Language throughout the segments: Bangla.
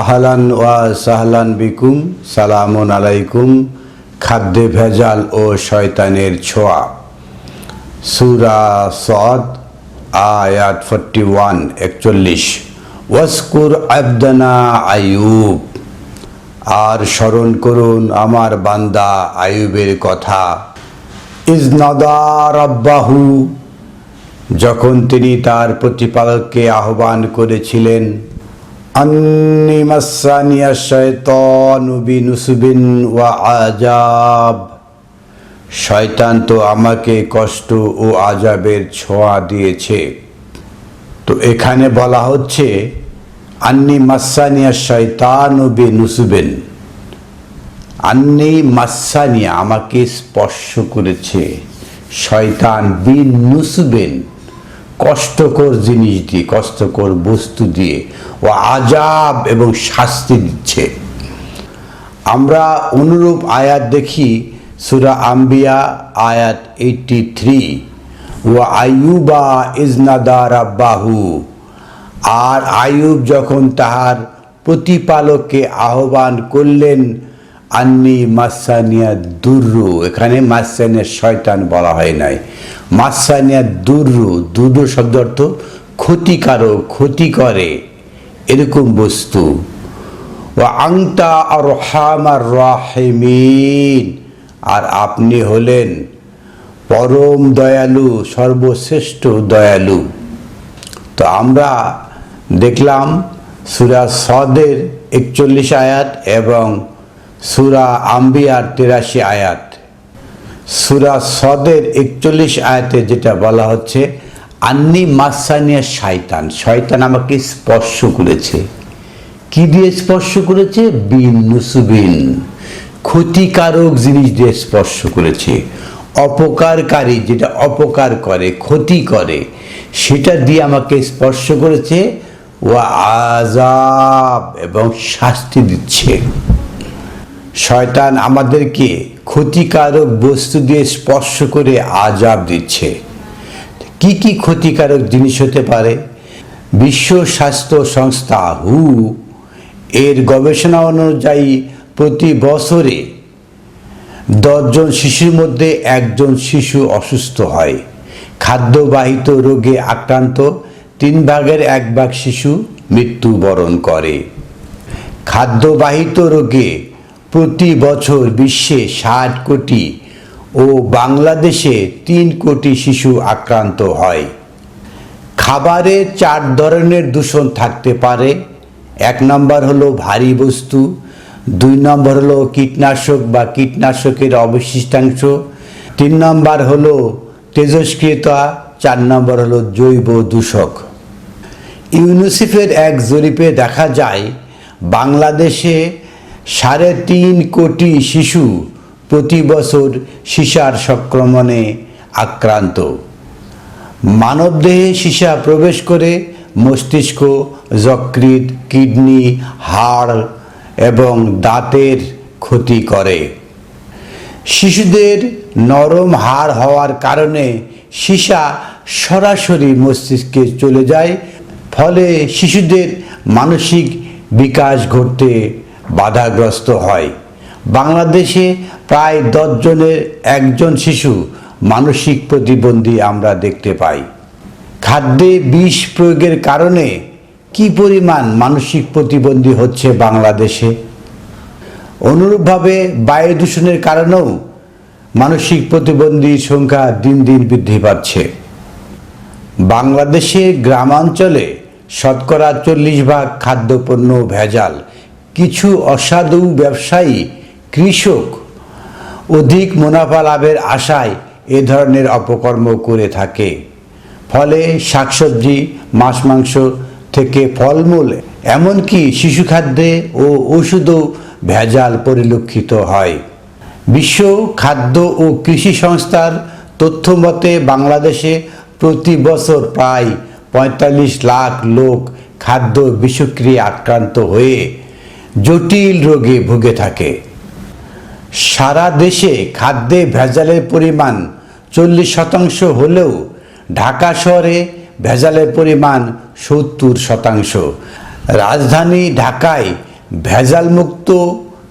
আহলান ওয়া সাহলান বিকুম, সালামুন আলাইকুম, খাদ্যে ভেজাল ও শয়তানের ছোঁয়া। সুরা সদ, আয়াত ফর্টি ওয়ান, একচল্লিশ। ওয়াসকুর আবদানা আয়ুব আর স্মরণ করুন আমার বান্দা আয়ুবের কথা। ইজনাদা রব্বাহু, যখন তিনি তার প্রতিপালককে আহ্বান করেছিলেন মাসানিয়া শয়তানু বিনুসবিন ওয়া আজাব শয়তান তো আমাকে কষ্ট ও আজাবের ছোঁয়া দিয়েছে। তো এখানে বলা হচ্ছে, আন্নি মাসানিয়া শয়তানু বিনুসবিন। আন্নি মাসানিয়া আমাকে স্পর্শ করেছে। শয়তান বিন নুসবেন কষ্টকর জিনিস দিয়ে, কষ্টকর বস্তু দিয়ে ও আজাব এবং শাস্তি দিচ্ছে। আমরা অনুরূপ আয়াত দেখি, সুরা আম্বিয়া আয়াত এইটটি থ্রি ও আয়ুবা ইজনাদা রাব্বাহু, আর আয়ুব যখন তাহার প্রতিপালককে আহ্বান করলেন, আন্নি মাসানিয়া দুর্রু, এখানে মাসানিয়া শয়তান বলা হয় নাই। মাসানিয়া দুর্রু দুর্রু শব্দ অর্থ ক্ষতিকারক ক্ষতি করে এরকম বস্তু। ও আংটা আর হামার রাহেমিন, আর আপনি হলেন পরম দয়ালু, সর্বশ্রেষ্ঠ দয়ালু। তো আমরা দেখলাম সুরা সদের একচল্লিশ আয়াত এবং সুরা আম্বিয়ার তেরাশি আয়াত। সুরা সদের একচল্লিশ আয়াতে যেটা বলা হচ্ছে, আন্নি মাসানিয়া শয়তান। শয়তান আমাকে স্পর্শ করেছে। কি দিয়ে স্পর্শ করেছে? বিন নুসুবিন। ক্ষতিকারক জিনিস দিয়ে স্পর্শ করেছে। অপকারকারী যেটা অপকার করে, ক্ষতি করে, সেটা দিয়ে আমাকে স্পর্শ করেছে ও আজাব এবং শাস্তি দিচ্ছে। শয়তান আমাদেরকে ক্ষতিকারক বস্তু দিয়ে স্পর্শ করে আজাব দিচ্ছে। কি কি ক্ষতিকারক জিনিস হতে পারে? বিশ্ব স্বাস্থ্য সংস্থা হু এর গবেষণা অনুযায়ী প্রতি বছরে দশজন শিশুর মধ্যে একজন শিশু অসুস্থ হয়। খাদ্যবাহিত রোগে আক্রান্ত তিন ভাগের এক ভাগ শিশু মৃত্যুবরণ করে। খাদ্যবাহিত রোগে প্রতি বছর বিশ্বে ষাট কোটি ও বাংলাদেশে তিন কোটি শিশু আক্রান্ত হয়। খাবারে চার ধরনের দূষণ থাকতে পারে। এক নম্বর হলো ভারী বস্তু, দুই নম্বর হলো কীটনাশক বা কীটনাশকের অবশিষ্টাংশ, তিন নম্বর হলো তেজস্ক্রিয়তা, চার নম্বর হলো জৈব দূষক। ইউনিসেফের এক জরিপে দেখা যায়, বাংলাদেশে সাড়ে তিন কোটি শিশু প্রতি বছর সীসার সংক্রমণে আক্রান্ত। মানবদেহে সীসা প্রবেশ করে মস্তিষ্ক, যকৃৎ, কিডনি, হাড় এবং দাঁতের ক্ষতি করে। শিশুদের নরম হাড় হওয়ার কারণে সীসা সরাসরি মস্তিষ্কে চলে যায়, ফলে শিশুদের মানসিক বিকাশ ঘটতে বাধাগ্রস্ত হয়। বাংলাদেশে প্রায় দশজনের একজন শিশু মানসিক প্রতিবন্ধী আমরা দেখতে পাই। খাদ্যে বিষ প্রয়োগের কারণে কি পরিমাণ মানসিক প্রতিবন্ধী হচ্ছে বাংলাদেশে? অনুরূপভাবে বায়ু দূষণের কারণেও মানসিক প্রতিবন্ধীর সংখ্যা দিন দিন বৃদ্ধি পাচ্ছে। বাংলাদেশের গ্রামাঞ্চলে শতকরা চল্লিশ ভাগ খাদ্যপণ্য ভেজাল কিছু অসাধু ব্যবসায়ী, কৃষক অধিক মুনাফা লাভের আশায় এ ধরনের অপকর্ম করে থাকে। ফলে শাকসবজি, মাছ মাংস থেকে ফলমূল, এমনকি শিশু খাদ্যে ও ওষুধও ভেজাল পরিলক্ষিত হয়। বিশ্ব খাদ্য ও কৃষি সংস্থার তথ্য মতে বাংলাদেশে প্রতি বছর প্রায় পঁয়তাল্লিশ লাখ লোক খাদ্য বিষক্রিয়া আক্রান্ত হয়ে জটিল রোগে ভুগে থাকে। সারা দেশে খাদ্যে ভেজালের পরিমাণ চল্লিশ শতাংশ হলেও ঢাকা শহরে ভেজালের পরিমাণ সত্তর শতাংশ। রাজধানী ঢাকায় ভেজালমুক্ত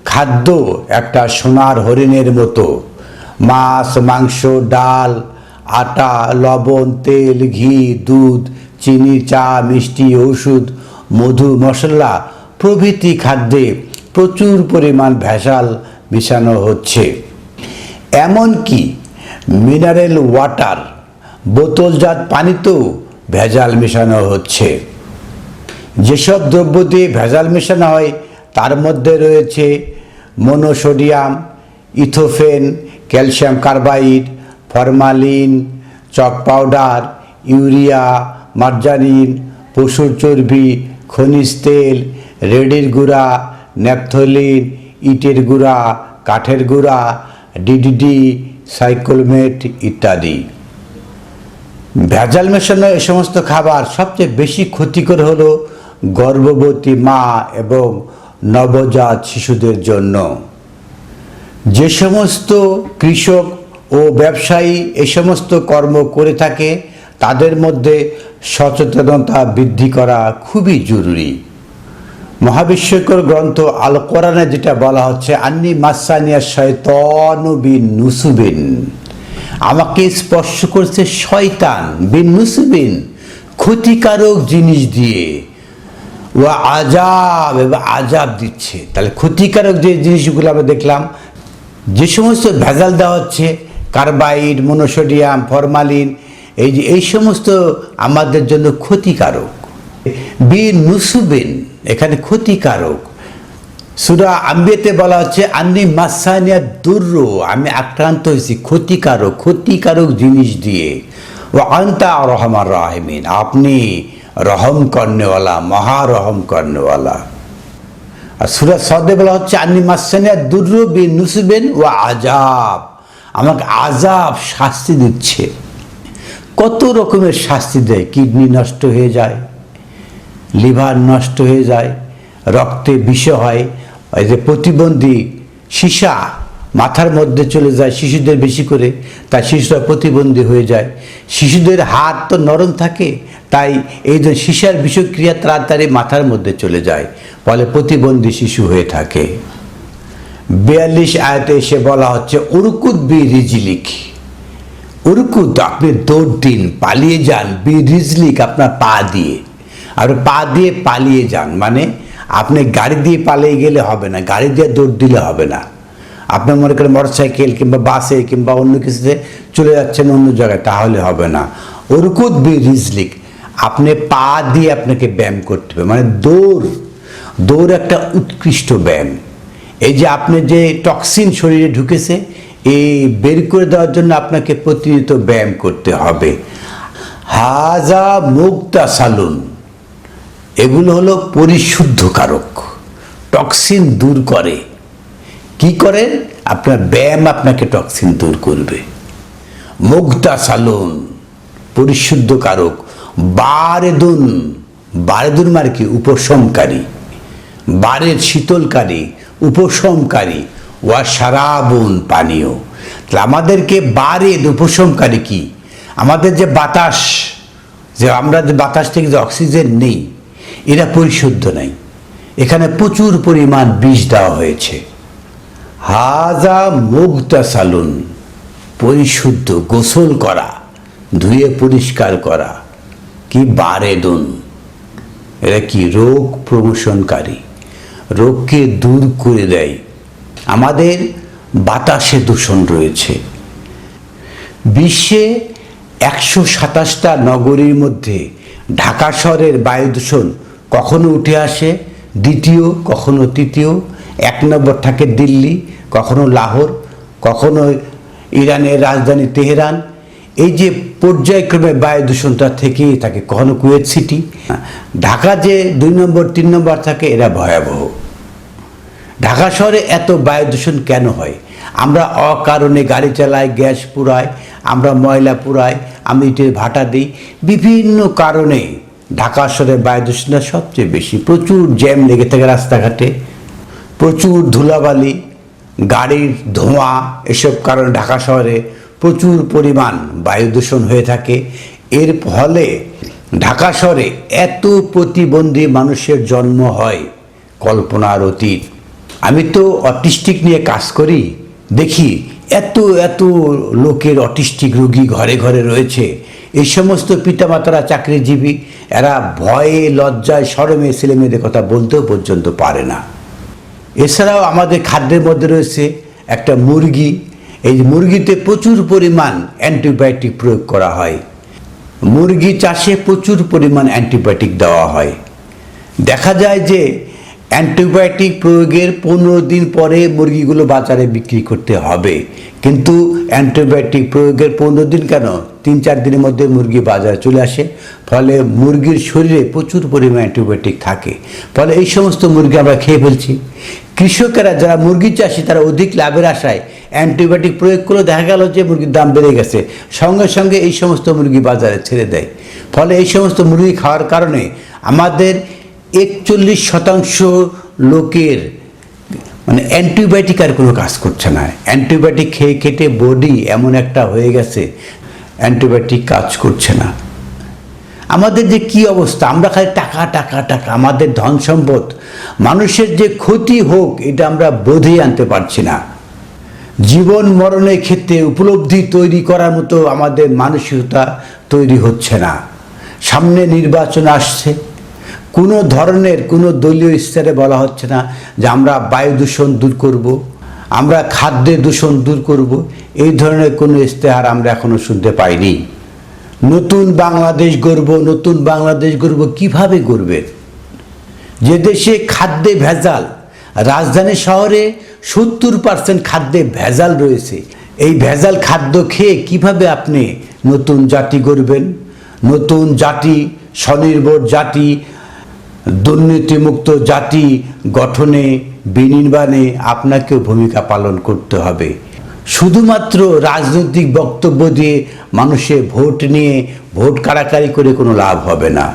খাদ্য একটা সোনার হরিণের মতো। মাছ, মাংস, ডাল, আটা, লবণ, তেল, ঘি, দুধ, চিনি, চা, মিষ্টি, ওষুধ, মধু, মশলা প্রভৃতি খাদ্যে প্রচুর পরিমাণ ভেজাল মিশানো হচ্ছে। এমনকি মিনারেল ওয়াটার বোতলজাত পানিতেও ভেজাল মেশানো হচ্ছে। যেসব দ্রব্য দিয়ে ভেজাল মেশানো হয়, তার মধ্যে রয়েছে monosodium ethephon calcium carbide formalin chalk powder urea margarine পশুর চর্বি খনিজ তেল রেডির গুঁড়া ন্যাপথলিন ইটের গুঁড়া, কাঠের গুঁড়া, ডিডিডি, সাইকোলমেট ইত্যাদি। ভেজাল মেশানো এ সমস্ত খাবার সবচেয়ে বেশি ক্ষতিকর হলো গর্ভবতী মা এবং নবজাত শিশুদের জন্য। যে সমস্ত কৃষক ও ব্যবসায়ী এ সমস্ত কর্ম করে থাকে, তাদের মধ্যে সচেতনতা বৃদ্ধি করা খুবই জরুরি। মহাবিশ্বকর গ্রন্থ আল কোরআনে যেটা বলা হচ্ছে, আন্নি মাসানিয়া শয়তন বিন নুসুবিন। আমাকে স্পর্শ করছে শয়তান বিন নুসুবিন, ক্ষতিকারক জিনিস দিয়ে। ও আজাব এবং আজাব দিচ্ছে। তাহলে ক্ষতিকারক যে জিনিসগুলো আমরা দেখলাম, যে সমস্ত ভেজাল দেওয়া হচ্ছে, কার্বাইড, মনোসোডিয়াম, ফরমালিন, এই যে, এই সমস্ত আমাদের জন্য ক্ষতিকারক। বি নুসুবিন। এখানে ক্ষতিকারক। সুরা আম্বিয়াতে বলা হচ্ছে, আন্নি মাসানিয়া দুর্র আমি আক্রান্ত হয়েছি ক্ষতিকারক ক্ষতিকারক জিনিস দিয়ে। ও আন্তা রহমান রাহমিন আপনি রহম কর্নেওয়ালা মহারহম কর্নেওয়ালা। আর সুরা সদে বলা হচ্ছে, আন্নি মাসানিয়া দুর্র বি নুসবেন ও আজাব আমাকে আজাব শাস্তি দিচ্ছে। কত রকমের শাস্তি দেয়, কিডনি নষ্ট হয়ে যায়। লিভার নষ্ট হয়ে যায়, রক্তে বিষ হয়, এই যে প্রতিবন্ধী সীসা মাথার মধ্যে চলে যায় শিশুদের বেশি করে, তাই শিশুরা প্রতিবন্ধী হয়ে যায়। শিশুদের হাত তো নরম থাকে, তাই এই যে সীসার বিষক্রিয়া তাড়াতাড়ি মাথার মধ্যে চলে যায়, ফলে প্রতিবন্ধী শিশু হয়ে থাকে। বিয়াল্লিশ আয়তে এসে বলা হচ্ছে, উরকুদ বি রিজিলিক। উরকুদ, আপনি দৌড় দিন, পালিয়ে যান, বি রিজলিক, আপনার পা দিয়ে। আর পা দিয়ে পালিয়ে যান মানে আপনি গাড়ি দিয়ে পালিয়ে গেলে হবে না, গাড়ি দিয়ে দৌড় দিলে হবে না। আপনি মনে করেন মোটর সাইকেল কিংবা বাসে কিংবা অন্য কিছুতে চলে যাচ্ছেন অন্য জায়গায়, তাহলে হবে না। ওরকুদ বি রিজলিক, আপনি পা দিয়ে আপনাকে ব্যায়াম করতে হবে মানে দৌড় দৌড় একটা উৎকৃষ্ট ব্যায়াম। এই যে আপনি যে টক্সিন শরীরে ঢুকেছে, এই বের করে দেওয়ার জন্য আপনাকে প্রতিনিয়ত ব্যায়াম করতে হবে। হাজা মুক্তা সালুন। এগুলো হলো পরিশুদ্ধকারক টক্সিন দূর করে। কি করে? আপনার ব্যায়াম আপনাকে টক্সিন দূর করবে। মুগ্ধা সালুন পরিশুদ্ধকারক বারেদুন বারেদুন মানে কি? উপশমকারী। বারের শীতলকারী, উপশমকারী। ওয়া সারাবুন, পানীয়। তাহলে আমাদেরকে বারেদ উপশমকারী কি? আমাদের যে বাতাস, যে আমরা যে বাতাস থেকে যে অক্সিজেন নেই এরা পরিশুদ্ধ নাই। এখানে প্রচুর পরিমাণ বিষ দেওয়া হয়েছে। হাজা মুগ্ধা সালুন পরিশুদ্ধ, গোসল করা, ধুয়ে পরিষ্কার করা, কি বারেদুন এরা কি রোগ প্রমোশনকারী? রোগকে দূর করে দেয়। আমাদের বাতাসে দূষণ রয়েছে। বিশ্বে একশো সাতাশটা নগরীর মধ্যে ঢাকা শহরের বায়ু দূষণ কখনো উঠে আসে, দ্বিতীয়, কখনো তৃতীয়, এক নম্বর থাকে দিল্লি, কখনো লাহোর, কখনো ইরানের রাজধানী তেহরান। এই যে পর্যায়ক্রমে বায়ু দূষণটা থেকেই থাকে, কখনো কুয়েত সিটি। ঢাকা যে দুই নম্বর, তিন নম্বর থাকে, এরা ভয়াবহ। ঢাকা শহরে এত বায়ু দূষণ কেন হয়? আমরা অকারণে গাড়ি চালাই, গ্যাস পুরাই আমরা ময়লা পুরাই আমি ভাটা দিই, বিভিন্ন কারণে ঢাকা শহরে বায়ু দূষণটা সবচেয়ে বেশি। প্রচুর জ্যাম লেগে থাকে রাস্তাঘাটে, প্রচুর ধুলাবালি, গাড়ির ধোঁয়া, এসব কারণে ঢাকা শহরে প্রচুর পরিমাণ বায়ু দূষণ হয়ে থাকে। এর ফলে ঢাকা শহরে এত প্রতিবন্ধী মানুষের জন্ম হয় কল্পনার অতীত। আমি তো অটিস্টিক নিয়ে কাজ করি, দেখি এত এত লোকের অটিস্টিক রোগী ঘরে ঘরে রয়েছে। এই সমস্ত পিতামাতারা চাকরিজীবী, এরা ভয়ে, লজ্জায়, সরমে ছেলেমেয়েদের কথা বলতেও পর্যন্ত পারে না। এছাড়াও আমাদের খাদ্যের মধ্যে রয়েছে একটা মুরগি। এই মুরগিতে প্রচুর পরিমাণ অ্যান্টিবায়োটিক প্রয়োগ করা হয়। মুরগি চাষে প্রচুর পরিমাণ অ্যান্টিবায়োটিক দেওয়া হয়। দেখা যায় যে অ্যান্টিবায়োটিক প্রয়োগের পনেরো দিন পরে মুরগিগুলো বাজারে বিক্রি করতে হবে। কিন্তু অ্যান্টিবায়োটিক প্রয়োগের পনেরো দিন কেন? তিন চার দিনের মধ্যে মুরগি বাজারে চলে আসে। ফলে মুরগির শরীরে প্রচুর পরিমাণ অ্যান্টিবায়োটিক থাকে। ফলে এই সমস্ত মুরগি আমরা খেয়ে ফেলছি। কৃষকেরা যারা মুরগি চাষি, তারা অধিক লাভের আশায় অ্যান্টিবায়োটিক প্রয়োগ করে দেখা গেল যে মুরগির দাম বেড়ে গেছে। সঙ্গে সঙ্গে এই সমস্ত মুরগি বাজারে ছেড়ে দেয়। ফলে এই সমস্ত মুরগি খাওয়ার কারণে আমাদের একচল্লিশ শতাংশ লোকের মানে অ্যান্টিবায়োটিক আর কোনো কাজ করছে না। অ্যান্টিবায়োটিক খেয়ে খেটে বডি এমন একটা হয়ে গেছে, অ্যান্টিবায়োটিক কাজ করছে না। আমাদের যে কি অবস্থা? আমরা খালি টাকা টাকা টাকা, আমাদের ধন সম্পদ, মানুষের যে ক্ষতি হোক, এটা আমরা বোধে আনতে পারছি না। জীবন মরণের ক্ষেত্রে উপলব্ধি তৈরি করার মতো আমাদের মানসিকতা তৈরি হচ্ছে না। সামনে নির্বাচন আসছে। কোনো ধরনের কোনো দলীয় স্তরে বলা হচ্ছে না যে আমরা বায়ু দূষণ দূর করব। আমরা খাদ্যে দূষণ দূর করব। এই ধরনের কোনো ইস্তেহার আমরা এখনও শুনতে পাইনি নতুন বাংলাদেশ গড়ব, নতুন বাংলাদেশ গড়ব কীভাবে গড়বে যে দেশে খাদ্যে ভেজাল, রাজধানী শহরে সত্তর পার্সেন্ট খাদ্যে ভেজাল রয়েছে, এই ভেজাল খাদ্য খেয়ে কীভাবে আপনি নতুন জাতি গড়বেন নতুন জাতি, স্বনির্ভর জাতি দুর্নীতিমুক্ত জাতি গঠনে, বিনির্মাণে আপনাকেও ভূমিকা পালন করতে হবে। শুধুমাত্র রাজনৈতিক বক্তব্য দিয়ে মানুষের ভোট নিয়ে ভোট কাড়াকাড়ি করে কোনো লাভ হবে না।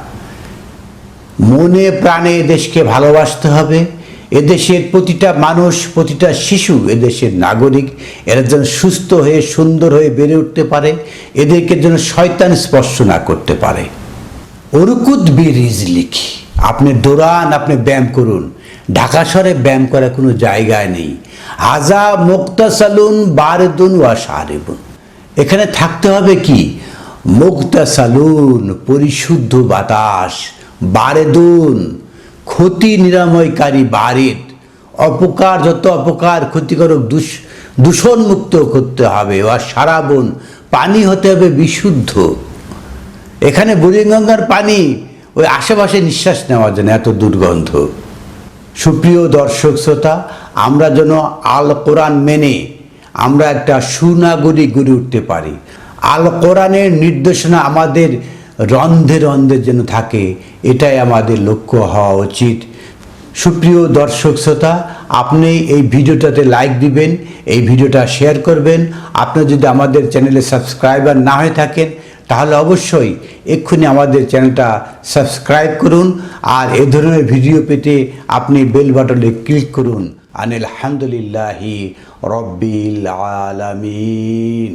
মনে প্রাণে এদেশকে ভালোবাসতে হবে। এদেশের প্রতিটা মানুষ, প্রতিটা শিশু এদেশের নাগরিক, এরা যেন সুস্থ হয়ে, সুন্দর হয়ে বেড়ে উঠতে পারে, এদেরকে যেন শয়তান স্পর্শ না করতে পারে। অরুকুদ বীরিজ লিখি। আপনি দৌড়ান, আপনি ব্যায়াম করুন। ঢাকা শহরে ব্যায়াম করার কোনো জায়গায় নেই। আজা হাজা মুক্তাসালুন বারেদুন ওয়া সারেবুন এখানে থাকতে হবে কি? মুক্তাসালুন, পরিশুদ্ধ বাতাস, বারেদুন, ক্ষতি নিরাময়কারী বারেদ অপকার, যত অপকার ক্ষতিকারক দূষ, দূষণমুক্ত করতে হবে। ওয়া সারাবন পানি হতে হবে বিশুদ্ধ। এখানে বুড়িগঙ্গার পানি ওই আশেপাশে নিঃশ্বাস নেওয়ার জন্য এত দুর্গন্ধ। সুপ্রিয় দর্শক শ্রোতা, আমরা যেন আল কোরআন মেনে আমরা একটা সুনাগরিক গড়ে উঠতে পারি। আল কোরআনের নির্দেশনা আমাদের রন্ধে রন্ধে যেন থাকে, এটাই আমাদের লক্ষ্য হওয়া উচিত। সুপ্রিয় দর্শক শ্রোতা, আপনি এই ভিডিওটাতে লাইক দিবেন, এই ভিডিওটা শেয়ার করবেন। আপনি যদি আমাদের চ্যানেলে সাবস্ক্রাইবার না হয়ে থাকেন তাহলে অবশ্যই এক্ষুনি আমাদের চ্যানেলটা সাবস্ক্রাইব করুন আর এ ধরনের ভিডিও পেতে আপনি বেল বাটনে ক্লিক করুন। আনিল হামদুলিল্লাহি রব্বিল আলামিন।